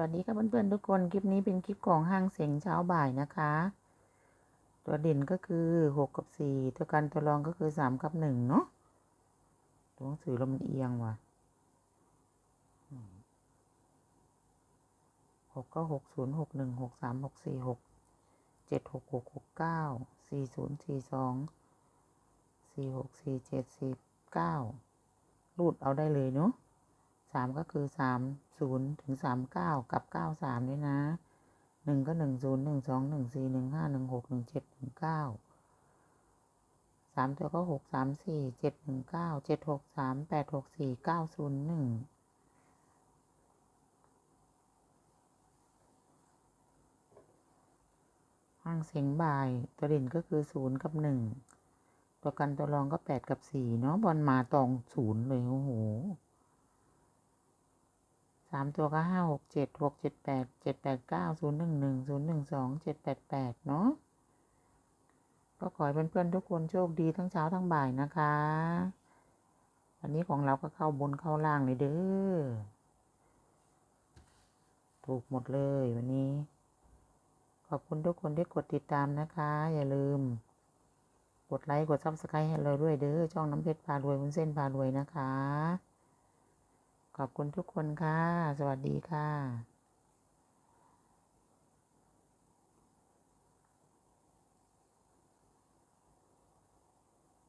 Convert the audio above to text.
วัสดีค่ะเพื่อนๆทุกคนคลิปนี้เป็นคลิปของห้างเสียงเช้าบ่ายนะคะ ตัวเด่นก็คือหกกับสี่ตัวกันตัวรองก็คือสามกับหนึ่งเนาะตัวหนังสือเรามันเอียงว่ะหกก็หกศูนย์หกหนึ่งหกสามหกสี่หกเจ็ดหกหกหกเก้าสี่ศูนย์สี่สองสี่หกสี่เจ็ดสี่เก้ารูดเอาได้เลยเนาะ สามก็คือสามศูนย์ถึงสามเก้ากับเก้าสามด้วยนะหนึ่งก็หนึ่งศูนย์หนึ่งสองหนึ่งสี่หนึ่งห้าหนึ่งหกหนึ่งเจ็ดหนึ่งเก้าสามตัวก็หกสามสี่เจ็ดหนึ่งเก้าเจ็ดหกสามแปดหกสี่เก้าศูนย์หนึ่งห้างเสียงบ่าย ตัวเด่นก็คือศูนย์กับหนึ่งตัวกันตัวรองก็แปดกับสี่เนาะบอลมาตองศูนย์เลยโอ้โหามตัวก็ห้าหกเจ็ดหกเจ็ดแปดเจ็ดแปดเก้าศูนย์หนึ่งหนึ่งศูนย์หนึ่งสองเจ็ดแปดแปดเนาะก็ขอให้เพื่อนๆทุกคนโชคดีทั้งเช้าทั้งบ่ายนะคะวันนี้ของเราก็เข้าบนเข้าล่างเลยเด้อถูกหมดเลยวันนี้ ขอบคุณทุกคนที่กดติดตามนะคะ อย่าลืม กดไลค์กดซับสไครต์ให้เราด้วยเด้อช่องน้ำเพชรพารวยวุ้นเส้นพารวยนะคะ ขอบคุณทุกคนค่ะ สวัสดีค่ะ